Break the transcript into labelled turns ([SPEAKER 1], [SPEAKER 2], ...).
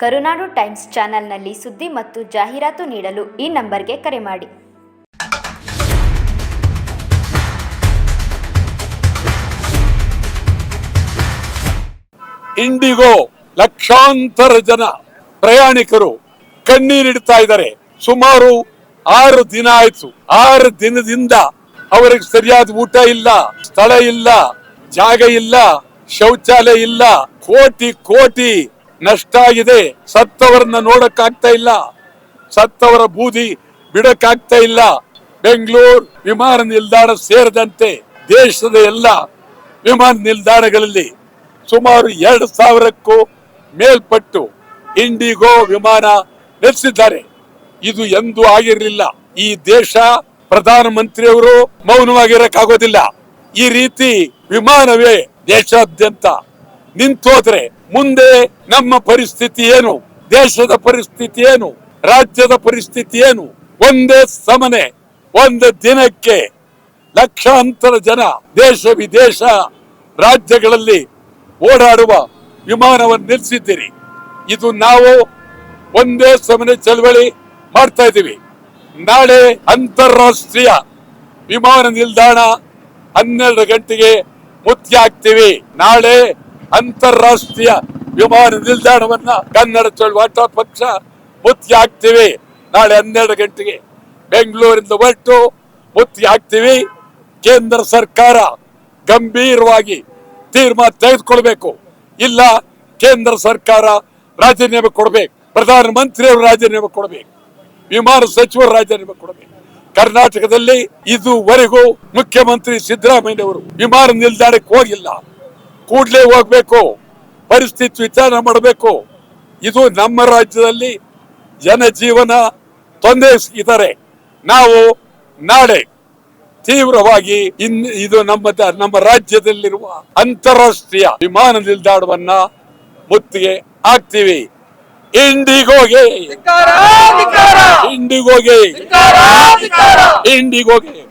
[SPEAKER 1] ಕರುನಾಡು times ಚಾನೆಲ್ನಲ್ಲಿ ಸುದ್ದಿ ಮತ್ತು ಜಾಹೀರಾತು ನೀಡಲು ಈ ನಂಬರ್ಗೆ ಕರೆ ಮಾಡಿ.
[SPEAKER 2] ಇಂಡಿಗೋ ಲಕ್ಷಾಂತರ ಜನ ಪ್ರಯಾಣಿಕರು ಕಣ್ಣೀರಿಡ್ತಾ ಇದ್ದಾರೆ. ಸುಮಾರು ಆರು ದಿನ ಆಯ್ತು. ಆರು ದಿನದಿಂದ ಅವರಿಗೆ ಸರಿಯಾದ ಊಟ ಇಲ್ಲ, ಸ್ಥಳ ಇಲ್ಲ, ಜಾಗ ಇಲ್ಲ, ಶೌಚಾಲಯ ಇಲ್ಲ, ಕೋಟಿ ಕೋಟಿ ನಷ್ಟ ಆಗಿದೆ ಸತ್ತವರನ್ನ ನೋಡಕ್ಕಾಗ್ತಾ ಇಲ್ಲ. ಸತ್ತವರ ಬೂದಿ ಬಿಡಕ್ಕಾಗ್ತಾ ಇಲ್ಲ. ಬೆಂಗಳೂರು ವಿಮಾನ ನಿಲ್ದಾಣ ಸೇರಿದಂತೆ ದೇಶದ ಎಲ್ಲ ವಿಮಾನ ನಿಲ್ದಾಣಗಳಲ್ಲಿ ಸುಮಾರು ಎರಡು ಸಾವಿರಕ್ಕೂ ಮೇಲ್ಪಟ್ಟು ಇಂಡಿಗೋ ವಿಮಾನ ನಡೆಸಿದ್ದಾರೆ ಇದು ಎಂದೂ ಆಗಿರಲಿಲ್ಲ. ಈ ದೇಶ ಪ್ರಧಾನಮಂತ್ರಿಯವರು ಮೌನವಾಗಿರಕ್ಕಾಗೋದಿಲ್ಲ. ಈ ರೀತಿ ವಿಮಾನವೇ ದೇಶಾದ್ಯಂತ ನಿಂತೋದ್ರೆ ಮುಂದೆ ನಮ್ಮ ಪರಿಸ್ಥಿತಿ ಏನು? ದೇಶದ ಪರಿಸ್ಥಿತಿ ಏನು? ರಾಜ್ಯದ ಪರಿಸ್ಥಿತಿ ಏನು? ಒಂದೇ ಸಮನೆ, ಒಂದು ದಿನಕ್ಕೆ ಲಕ್ಷಾಂತರ ಜನ ದೇಶ ವಿದೇಶ ರಾಜ್ಯಗಳಲ್ಲಿ ಓಡಾಡುವ ವಿಮಾನವನ್ನು ನಿಲ್ಲಿಸಿದ್ದೀರಿ. ಇದು ನಾವು ಒಂದೇ ಸಮನೆ ಚಳವಳಿ ಮಾಡ್ತಾ ಇದ್ದೀವಿ. ನಾಳೆ ಅಂತಾರಾಷ್ಟ್ರೀಯ ವಿಮಾನ ನಿಲ್ದಾಣ ಹನ್ನೆರಡು ಗಂಟೆಗೆ ಮುತ್ತಿ ಹಾಕ್ತೀವಿ ನಾಳೆ ಅಂತಾರಾಷ್ಟ್ರೀಯ ವಿಮಾನ ನಿಲ್ದಾಣವನ್ನ ಕನ್ನಡ ಚಳುವಾಟ ಪಕ್ಷ ಮುತ್ತಿ ಹಾಕ್ತೀವಿ ನಾಳೆ ಹನ್ನೆರಡು ಗಂಟೆಗೆ ಬೆಂಗಳೂರಿಂದ ಹೊರಟು ಮುತ್ತಿ ಹಾಕ್ತೀವಿ ಕೇಂದ್ರ ಸರ್ಕಾರ ಗಂಭೀರವಾಗಿ ತೀರ್ಮಾನ ತೆಗೆದುಕೊಳ್ಬೇಕು. ಇಲ್ಲ, ಕೇಂದ್ರ ಸರ್ಕಾರ ರಾಜೀನಾಮೆ ಕೊಡಬೇಕು. ಪ್ರಧಾನಮಂತ್ರಿಯವರು ರಾಜೀನಾಮೆ ಕೊಡಬೇಕು. ವಿಮಾನ ಸಚಿವರು ರಾಜೀನಾಮೆ ಕೊಡಬೇಕು. ಕರ್ನಾಟಕದಲ್ಲಿ ಇದುವರೆಗೂ ಮುಖ್ಯಮಂತ್ರಿ ಸಿದ್ದರಾಮಯ್ಯ ಅವರು ವಿಮಾನ ನಿಲ್ದಾಣಕ್ಕೆ ಹೋಗಿಲ್ಲ. ಕೂಡ್ಲೇ ಹೋಗ್ಬೇಕು. ಪರಿಸ್ಥಿತಿ ವಿಚಾರಣೆ ಮಾಡಬೇಕು. ಇದು ನಮ್ಮ ರಾಜ್ಯದಲ್ಲಿ ಜನಜೀವನ ತೊಂದರೆ ಇದ್ದಾರೆ ನಾವು ನಾಳೆ ತೀವ್ರವಾಗಿ ಇನ್ ಇದು ನಮ್ಮ ನಮ್ಮ ರಾಜ್ಯದಲ್ಲಿರುವ ಅಂತಾರಾಷ್ಟ್ರೀಯ ವಿಮಾನ ನಿಲ್ದಾಣವನ್ನ ಮುತ್ತಿಗೆ ಹಾಕ್ತೀವಿ. ಇಂಡಿಗೋಗೆ. ಇಂಡಿಗೋಗೆ. ಇಂಡಿಗೋಗೆ.